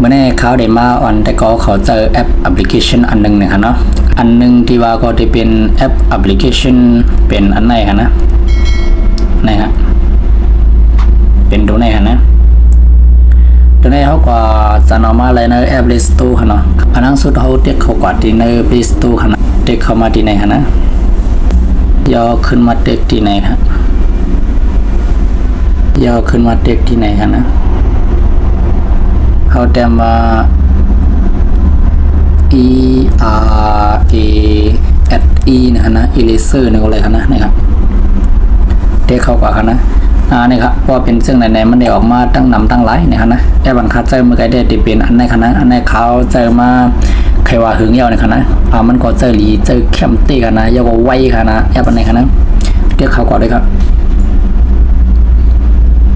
เมื่อในเขาได้มาออนแต่ก็เขาเจอแอปแอปพลิเคชันอันหนึงนะครับเนาะอันหนึงที่ว่าก็จะเป็นแอปแอปพลิเคชันเป็นอันไหนครับนะนะฮะเป็นตัวไหนครับนะตัวนี้เขาก็จะนำมาเลยในแอป Play Store ค่ะเนาะอันนั้นสุดเขาเด็กเขากว่าที่ใน Play Store ค่ะนะเด็กเข้ามาที่ไหนค่ะนะย่อขึ้นมาเด็กที่ไหนครับย่อขึ้นมาเด็กที่ไหนค่ะนะ เขาแต่มา E R A S E นะฮะนะ eraser นี่ก็เลยค่ะนะนะครับเด็กเข้ากว่าค่ะนะอ่านี่ครับว่าเป็นซึ่งไหนๆมันได้ออกมาตั้งนำตั้งหลเนี่ยครับนะแต่บางคัดเจอเมื่อไกได้ติเป็นอันในคณะอันในเขาเจอมาใครว่าหึงเยาในคณะอ่ามันก็เจอหลีเจอเข้มตีกันนะยาวกว่าไวค่ะนะแอบอันในคณะเรียกเขาก่อนเลยครับ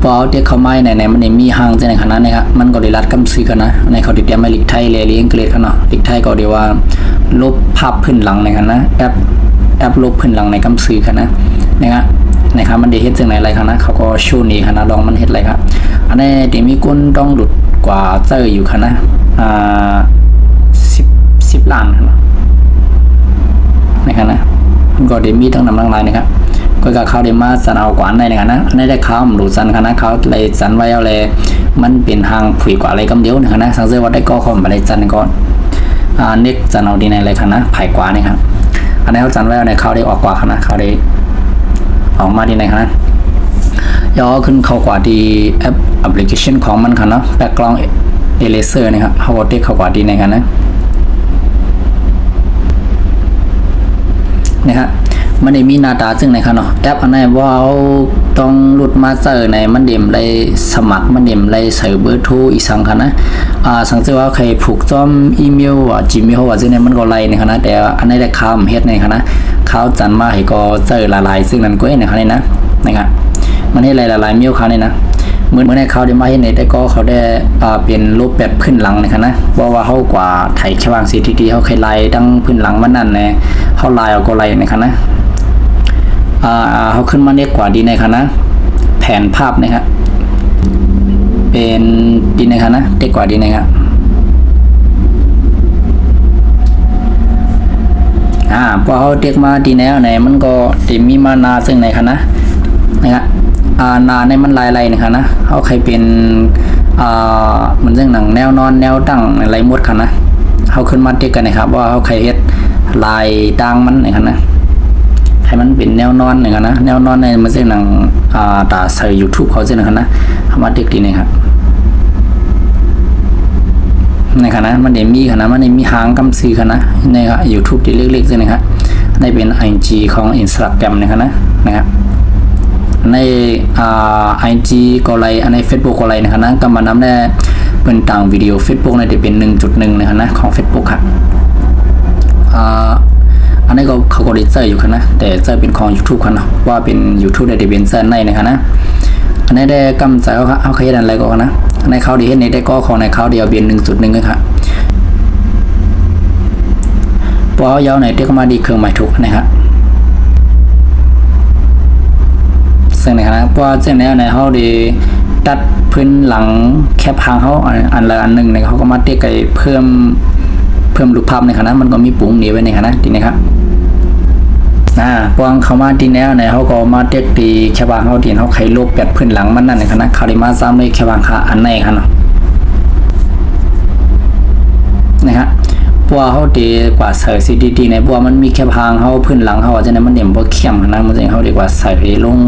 พอเอาเรียกเขาไม่ไหนๆมันได้มีห้างในคณะเนี่ยครับมันก็ได้รัดกำซื้อกันนะในเขาติดเตรียมมาลิกไทยเลยเลี้ยงเกรดกันเนาะลิกไทยก็เดียวว่าลบภาพพื้นหลังในคณะแอปแอปลบพื้นหลังในกำซื้อกันนะนะครับนะครับมันได้เฮ็ดจังไหนอะไรครับนะเขาก็ชูนี่ครับนะลองมันเฮ็ดอะไรครับอันนี้เดี๋ยวมีก้นต้องหลุดกว่าเจออยู่ครับนะอ่าสิบสิบล้านนะครับนะมันก็เดี๋ยวมีทั้งนำทั้งลายนะครับ ก็กับเขาเดี๋ยวมาสันเอากวานใดนะครับนะอันได้เขาหลุดสันครับนะเขาเลยสันไว้เอาเลยมันเป็นทางผุยกว่าอะไรกำเดียวนะนะสังเกตว่าได้ก็คอมไปเลยจันก่อนอ่าเน็กจันเอาดีในเลยครับนะไผ่กว่านี่ครับอันนี้เขาจันไว้เอาในเขาได้ออกกว่าครับนะเขาได้ออกมาดีในครับนะย่อขึ้นเข้ากว่าดีแอปแอปพลิเคชันของมันค่ะเนาะแบ็กกราวด์เอเลเซอร์นะครับเขาเทคเข้ากว่าดีในกันนะนะฮะ มันได้มีหน้าตาซึ่งในคะเนาะแอปอันไหนว่าเอาต้องหลุดมาเจอในมันเดมเลยสมัครมันเดมเลยใส่เบอร์โทรอีกสังค่ะนะอ่าสังเกตว่าใครผูกจอมอีเมลว่า Gmail ว่าซึ่งในมันก็ไล่ในค่ะนะแต่อันไหนได้ข่าวเฮ็ดในค่ะนะข่าจันมาให้ก็เจอละลายซึ่งนั้นก็เองในค่ะนี่นะนะครับมันให้หลายๆมิวเขาเนี่ยนะเหมือนเมื่อในเขาได้มาเห็นในแต่ก็เขาได้อ่าเป็นรูปแบบพื้นหลังนะครับนะว่าว่าเขากว่าไถแค่วางสีทีทีเขาเคยไล่ดังพื้นหลังมันนั่นแน่เขาไล่เอาก็ไล่นะครับนะ เขาขึ้นมาเรียกกว่าดีนครับนะแผนภาพนะครับเป็นดีนครับนะเด็กกว่าดีนะครับอ่าพอเขาเด็กมาดีแนวไหนมันก็จะมีมานาซึ่งไหนคะนะนะครับอ่านาในมันลายไรนะครับนะเขาใครเป็นอ่ามันเรื่องหนังแนวนอนแนวตั้งอะไรมดค่ะนะเขาขึ้นมาเด็กกันนะครับว่าเขาใครเฮ็ดลายตั้งมันนะครับนะ ให้มันเป็นแนวนอนหนะครับนะแนวนอนในมันเรื่องหนังอ่าตาใส่ YouTube เขาเส้นนะครับนะเขามาเด็กดีนะครับในคณะมันเดี๋ยวมีคณะมันเดมีหางกำซีคณะในครับ YouTube ที่เล็กๆใช่ไหมครับในเป็น IG ของ Instagram นะครับนะนะครับในอ่าไอจีก็ไลน์ใน Facebook ก็ไลน์นะครับนะก็มานำได้เป็นต่างวิดีโอ Facebook ในจะเป็น 1.1นะครับนะของ Facebook ครับอ่า อันนี้ก็เขาก็ได้เจออยู่ครับนะแต่เจอเป็นของ YouTube ครับนะว่าเป็น YouTube ได้เป็นเซนในนะครับนะอันนี้ได้กำใจเขาครับเอาขยันอะไรก็นะในเขาดีเห็นในได้ก็ของในเขาเดียวเป็น1.1นะครับพอเอายาวไหนเด็กมาดีเครื่องหมายถูกนะครับซึ่งในคณะเพราะว่าเจ้าแนวในเขาด้ตัดพื้นหลังแคปหางเขาอันละอันหนึ่งในเขาก็มาเตะไกเพิ่มเพิ่มรูปภาพในคณะมันก็มีปุ่มนี้ไว้ในคณะทีนี้ครับ อ่าปวงเขามาที่แนวในเขาก็มาเตะตีแคปหางเขาทีเขาไขลบแปดพื้นหลังมันนั่นในคณะเขาได้มาซ้ำด้วยแคปหางขาอันในครับเนาะนะฮะเพราะว่าเขาดีกว่าใส่ซีดีดีในเพราะว่ามันมีแค่พางเขาพื้นหลังเขาอาจจะนั้นมันเดี่ยมบ่เข้มนะมันจะเขาดีกว่าใส่ไปลง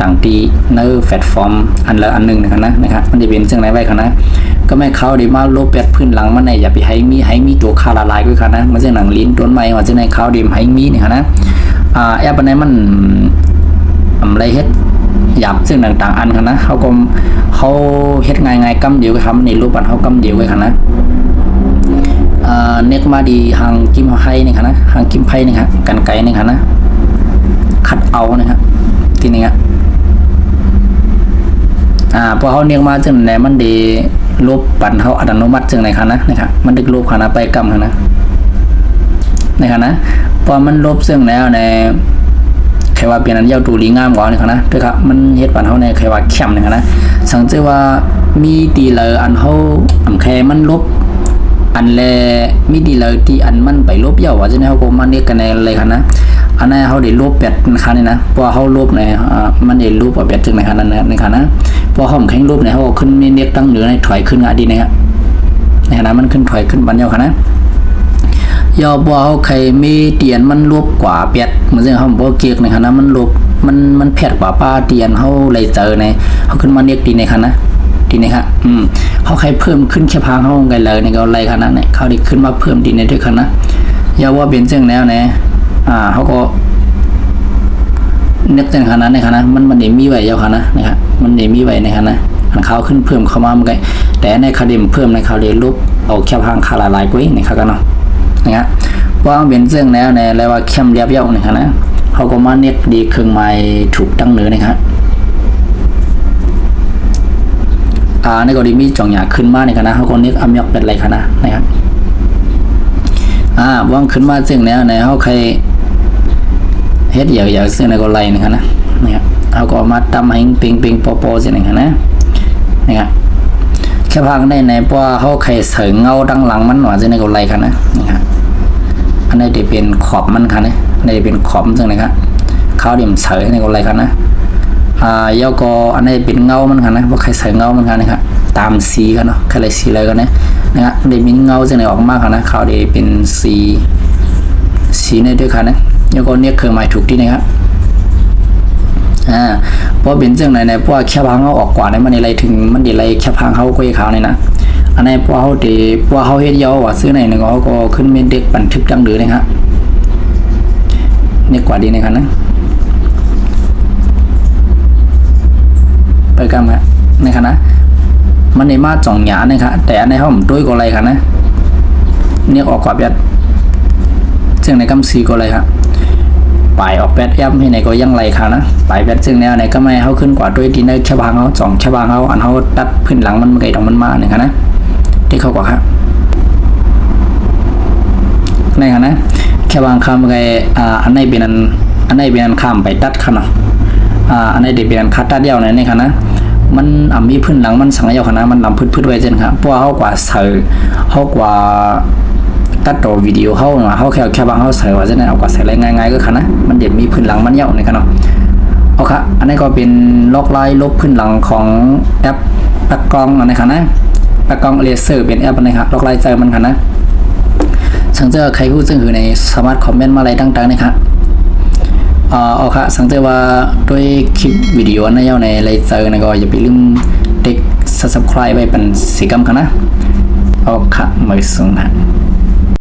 ต่างตีในแพลตฟอร์มอันละอันหนึ่งนะครับนะนะครับมันจะเป็นซึ่งไหนไว้ครับนะก็ไม่เขาดีมาลบแปดพื้นหลังมันในอย่าไปให้มีให้มีตัวคาละลายด้วยครับนะมันจะหนังลิ้นต้นไม้ว่าจะในเขาดีให้มีนี่ครับนะ อ่าแอปอันนี้มันอะไรเฮ็ดหยับซึ่งต่างๆ อันครับนะเขาก็เขาเฮ็ดง่ายๆกำเดียวกันครับในรูปอันเขากำเดียวกันครับนะอ่าเนกมาดีหางกิมไฮนี่ครับนะหางกิมไพนี่ครับกันไกนี่ครับนะคัดเอานะครับทีนี้ครับอ่าพอเขาเนียกมาจึงไหนมันดีรูปปั่นเขาอัตโนมัติจึงไหนครับนะนะครับมันดึกรูปครับนะไปกำครับนะ นะครับนะพอมันลบซึ่งแล้วในแครว่าเป็นอันเย้าตูลีงามกว่านี่ครับนะด้วยครับมันเฮ็ดปันเฮาในใครว่าเข้มนี่ครับนะสังเกตว่ามีตีเลยอันเฮาอำแคมันลบอันแลมีดีเลยที่อันมันไปลบเยาว่าจะแนวก็มาเนี่ยกันในอะไรครับนะอันนั้นเขาได้ลบแปดนะครับนี่นะเพราะเขาลบในอ่ามันได้ลบแปดจึงในครับนั้นนะในครับนะเพราะเขาแข่งลบในเขาขึ้นมีเน็กตั้งเหนือในถอยขึ้นอดีนะครับในขณะมันขึ้นถอยขึ้นบันเยาครับนะ ยอบ่เขาใครมีเตียนมันลบกว่าแปดเหมือนซึ่งเขาบ่เกียกในครับนะมันลบมันมันแผดกว่าป้าเตียนเขาเลยเจอในเขาขึ้นมาเน็กดีในครับนะดีนครับอืมเขาใครเพิ่มขึ้นแค่พางเขาไงเลยในก็ไรขนาดนี้เขาได้ขึ้นมาเพิ่มดีในด้วยกันนะย่าว่าเป็นเจ้งแล้วนะอ่าเขาก็นึกจังขนาดในขนาดมันมันเดมีไว้ยาวขนาดนะครับมันเดมีไว้ในขนาดอันเขาขึ้นเพิ่มเข้ามามันก็แต่ในคาเดมเพิ่มในเขาเลยลบเอาแค่พางคาลาลายกว่าในเขากันเนาะ นะครับว่าเป็นเจ้งแล้วในแล้วว่าเข้มเรียบเย้าในขนาดเขาก็มาเน็กดีเครื่องไม้ถูกตั้งเหนือนะครับอ่าในกรณีมีจ่องหยาขึ้นมาในคณะเขาคนนี้อำยอกเป็นไรคณะนะครับอ่าว่างขึ้นมาซึ่งแล้วในเขาใครเฮ็ดอย่างอย่าซึ่งในกรณีนะครับนะนะครับเขาก็มาตำให้ปิงปิงโปโปสิ่งนี้นะนะครับแค่พังได้ในเพราะว่าเขาใครเสริงเงาดังหลังมันหน่อยซึ่งในกรณีครับนะนะครับ อันนี้จะเป็นขอบมันครับนะอันนี้เป็นขอบซึ่งนะครับเขาเดี่ยมเสยในกรณีครับนะอ่าแล้วก็อันนี้เป็นเงามันกันนะว่าใครใส่เงามันกันนะครับตามสีกันเนาะใครเลยสีอะไรกันนะนะฮะได้มีเงาจังไหนออกมากันนะเขาได้เป็นสีสีในด้วยกันนะแล้วก็เนี่ยเครื่องหมายถูกที่นะครับอ่าเพราะเป็นจังไหนเนี่ยเพราะว่าแค่พังเขาออกกว่าเนี่ยมันอะไรถึงมันดีอะไรแค่พังเขาก็ยขาวนี่ยนะ อันนี้พราะเขาดีพราะเขาเฮ็ดยาวว่าซื้อไหนเนี่ยเขาก็ขึ้นเป็นเด็กบันทึกดังดื้อนะครับเนี่ยกว่าดีนะครับนะไปกันครับในคณะมันในมาจ่องหยานะครับแต่ในห้องด้วยก็อะไรครับนะเนี่ยออกกว่าแบบซึ่งในกำซีก็อะไรครับปลายออกแปดแอมให้ในก็ยังไรครับนะปลายแปดซึ่งแนวในก็ไม่เขาขึ้นกว่าด้วยดีในชะบางเขาจ่องชบางเขาอันเขาตัดพื้นหลังมันไกลตรงมันมาเนี่ยครับนะ ที่เขากว่าครับในครับนะแค่บางคำไงอ่าอันในเป็นอันอันในเป็นอันข้ามไปตัดครับเนาะอ่าอันนี้เด็กเรียนคัดตัดเดียวในนี่ค่ะนะมันอ่ามีพื้นหลังมันสังเดียวค่ะมันลำพืชพืชไว้เช่นครับเพราะเขากว่าเสือเขากว่าตัดต่อวิดีโอเขาเนาะเขาแค่แค่บางเขาเสือว่าจะได้เอากว่าใส่อะไรง่ายๆก็ค่ะนะมันเด็ดมีพื้นหลังมันเยาในค่ะเนาะเอาค่ะอันนี้ก็เป็นลอกลายลบพื้นหลังของแอปแปกกล้องอันค่ะนะ ตะกล้องเลเซอร์เป็นแอปอันนี้ค่ะลอกลายใจมันค่ะนะสังเจอใครพูดซึ่งอยู่ในสามารถคอมเมนต์มาอะไรต่างๆนะครับอ่าเอาค่ะสังเกตว่าด้วยคลิปวิดีโอนะยาวในไลฟ์เจอนะก็อย่าไปลืมติ๊ก subscribe ไปเป็นสีกำกันนะเอาค่ะไม่สูงนะ